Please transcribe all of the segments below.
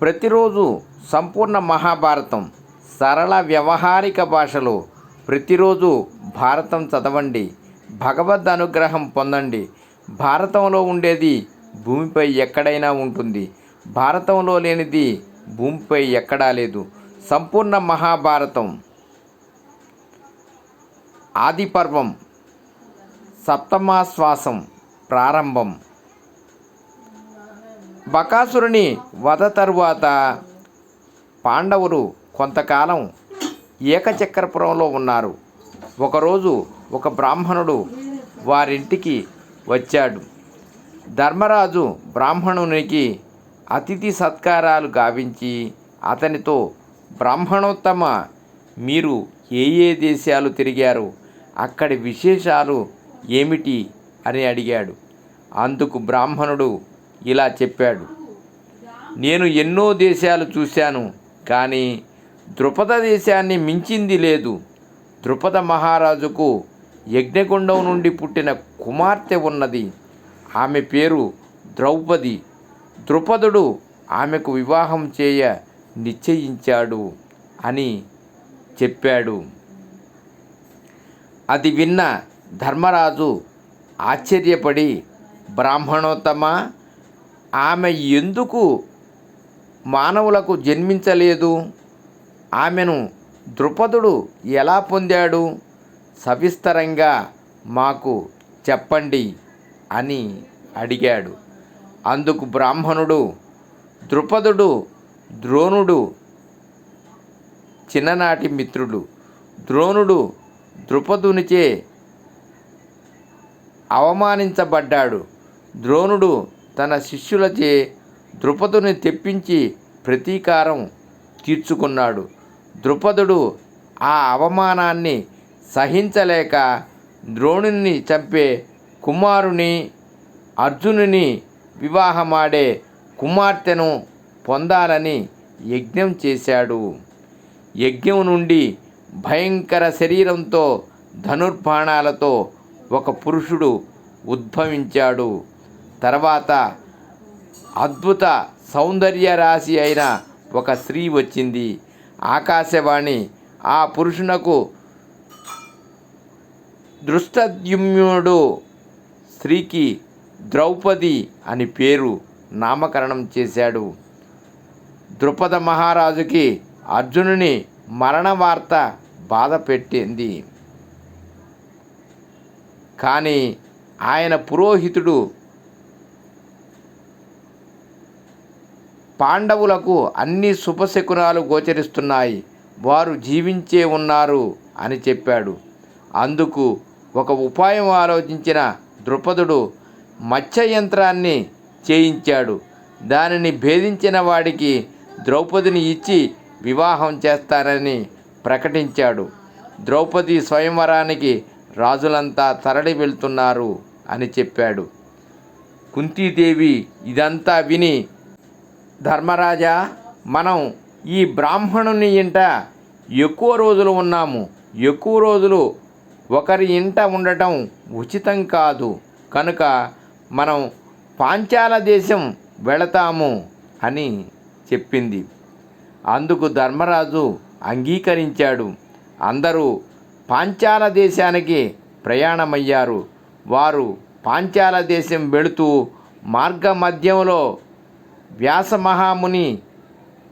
ప్రతిరోజు సంపూర్ణ మహాభారతం సరళ వ్యవహారిక భాషలో ప్రతిరోజు భారతం చదవండి భగవద్ అనుగ్రహం పొందండి. భారతంలో ఉండేది భూమిపై ఎక్కడైనా ఉంటుంది. భారతంలో లేనిది భూమిపై ఎక్కడా లేదు. సంపూర్ణ మహాభారతం. ఆది పర్వం సప్తమాశ్వాసం ప్రారంభం. బకాసురుని వధ తరువాత పాండవులు కొంతకాలం ఏకచక్రపురంలో ఉన్నారు. ఒకరోజు ఒక బ్రాహ్మణుడు వారింటికి వచ్చాడు. ధర్మరాజు బ్రాహ్మణునికి అతిథి సత్కారాలు గావించి అతనితో బ్రాహ్మణోత్తమ మీరు ఏ ఏ దేశాలు తిరిగారు? అక్కడి విశేషాలు ఏమిటి? అని అడిగాడు. అందుకు బ్రాహ్మణుడు ఇలా చెప్పాడు. నేను ఎన్నో దేశాలు చూశాను కానీ ద్రుపద దేశాన్ని మించింది లేదు. ద్రుపద మహారాజుకు యజ్ఞగుండం నుండి పుట్టిన కుమార్తె ఉన్నది. ఆమె పేరు ద్రౌపది. ద్రుపదుడు ఆమెకు వివాహం చేయ నిశ్చయించాడు అని చెప్పాడు. అది విన్న ధర్మరాజు ఆశ్చర్యపడి బ్రాహ్మణోత్తమ ఆమె ఎందుకు మానవులకు జన్మించలేదు? ఆమెను ద్రుపదుడు ఎలా పొందాడు? సవిస్తరంగా మాకు చెప్పండి అని అడిగాడు. అందుకు బ్రాహ్మణుడు ద్రుపదుడు ద్రోణుడు చిన్ననాటి మిత్రుడు ద్రోణుడు ద్రుపదునిచే అవమానించబడ్డాడు. ద్రోణుడు తన శిష్యులచే ద్రుపదుని తెప్పించి ప్రతీకారం తీర్చుకున్నాడు. ద్రుపదుడు ఆ అవమానాన్ని సహించలేక ద్రోణుని చంపే కుమారుని అర్జునుని వివాహమాడే కుమార్తెను పొందాలని యజ్ఞం చేశాడు. యజ్ఞం నుండి భయంకర శరీరంతో ధనుర్బాణాలతో ఒక పురుషుడు ఉద్భవించాడు. తర్వాత అద్భుత సౌందర్య రాశి అయిన ఒక స్త్రీ వచ్చింది. ఆకాశవాణి ఆ పురుషునకు దృష్టద్యుమ్యుడు స్త్రీకి ద్రౌపది అని పేరు నామకరణం చేశాడు. ద్రుపద మహారాజుకి అర్జునుని మరణ వార్త బాధ పెట్టింది. కానీ ఆయన పురోహితుడు పాండవులకు అన్ని శుభశకునాలు గోచరిస్తున్నాయి. వారు జీవించే ఉన్నారు అని చెప్పాడు. అందుకు ఒక ఉపాయం ఆలోచించిన ద్రుపదుడు మత్స్య యంత్రాన్ని చేయించాడు. దానిని భేదించిన వాడికి ద్రౌపదిని ఇచ్చి వివాహం చేస్తానని ప్రకటించాడు. ద్రౌపది స్వయంవరానికి రాజులంతా తరలి వెళ్తున్నారు అని చెప్పాడు. కుంతీదేవి ఇదంతా విని ధర్మరాజా మనం ఈ బ్రాహ్మణుని ఇంట ఎక్కువ రోజులు ఉన్నాము. ఎక్కువ రోజులు ఒకరి ఇంట ఉండటం ఉచితం కాదు. కనుక మనం పాంచాల దేశం వెళతాము అని చెప్పింది. అందుకు ధర్మరాజు అంగీకరించాడు. అందరూ పాంచాల దేశానికి ప్రయాణమయ్యారు. వారు పాంచాల దేశం వెళుతూ మార్గ మధ్యంలో వ్యాస మహాముని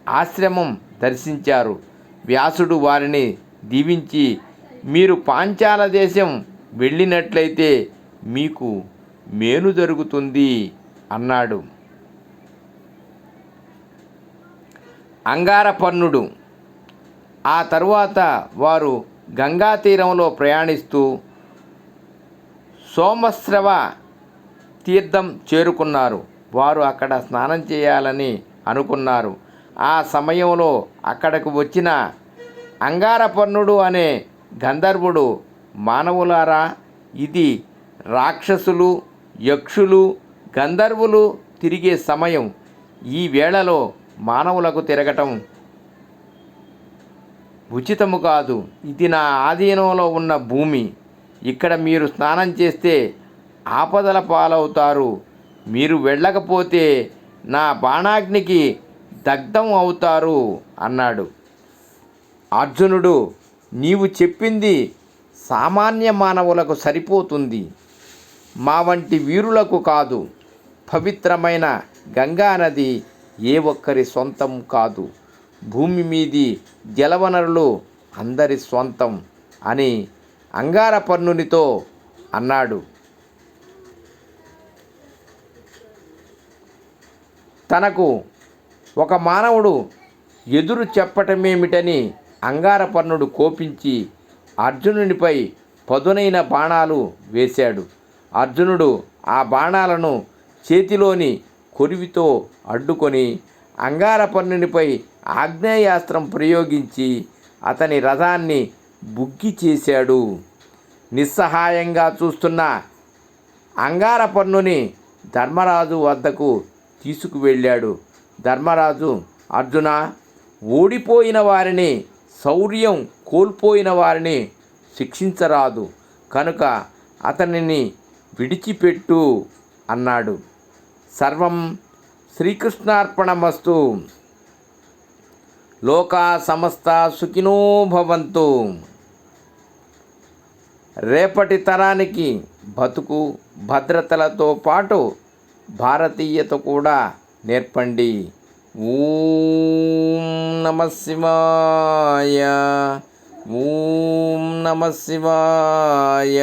ఆశ్రమం దర్శించారు. వ్యాసుడు వారిని దీవించి మీరు పాంచాల దేశం వెళ్ళినట్లయితే మీకు మేలు జరుగుతుంది అన్నాడు. అంగారపర్ణుడు ఆ తరువాత వారు గంగా తీరంలో ప్రయాణిస్తూ సోమశ్రవ తీర్థం చేరుకున్నారు. వారు అక్కడ స్నానం చేయాలని అనుకున్నారు. ఆ సమయంలో అక్కడకు వచ్చిన అంగారపర్ణుడు అనే గంధర్వుడు మానవులారా ఇది రాక్షసులు యక్షులు గంధర్వులు తిరిగే సమయం. ఈ వేళలో మానవులకు తిరగటం ఉచితము కాదు. ఇది నా ఆధీనంలో ఉన్న భూమి. ఇక్కడ మీరు స్నానం చేస్తే ఆపదల పాలవుతారు. మీరు వెళ్ళకపోతే నా బాణాగ్నికి దగ్ధం అవుతారు అన్నాడు. అర్జునుడు నీవు చెప్పింది సామాన్య మానవులకు సరిపోతుంది. మా వంటి వీరులకు కాదు. పవిత్రమైన గంగానది ఏ ఒక్కరి సొంతం కాదు. భూమి మీది జలవనరులు అందరి స్వంతం అని అంగారపర్ణునితో అన్నాడు. తనకు ఒక మానవుడు ఎదురు చెప్పటమేమిటని అంగారపర్ణుడు కోపించి అర్జునునిపై పదునైన బాణాలు వేశాడు. అర్జునుడు ఆ బాణాలను చేతిలోని కొరివితో అడ్డుకొని అంగారపర్ణునిపై ఆగ్నేయాస్త్రం ప్రయోగించి అతని రథాన్ని బుగ్గి చేశాడు. నిస్సహాయంగా చూస్తున్న అంగారపర్ణుని ధర్మరాజు వద్దకు తీసుకువెళ్ళాడు. ధర్మరాజు అర్జున ఓడిపోయిన వారిని శౌర్యం కోల్పోయిన వారిని శిక్షించరాదు. కనుక అతనిని విడిచిపెట్టు అన్నాడు. సర్వం శ్రీకృష్ణార్పణమస్తు. లోకా సమస్త సుఖినో భవంతు. రేపటి తరానికి బతుకు భద్రతలతో పాటు భారతీయత కూడా నేర్పండి. ఓం నమ శివాయ. ఓం నమ శివాయ.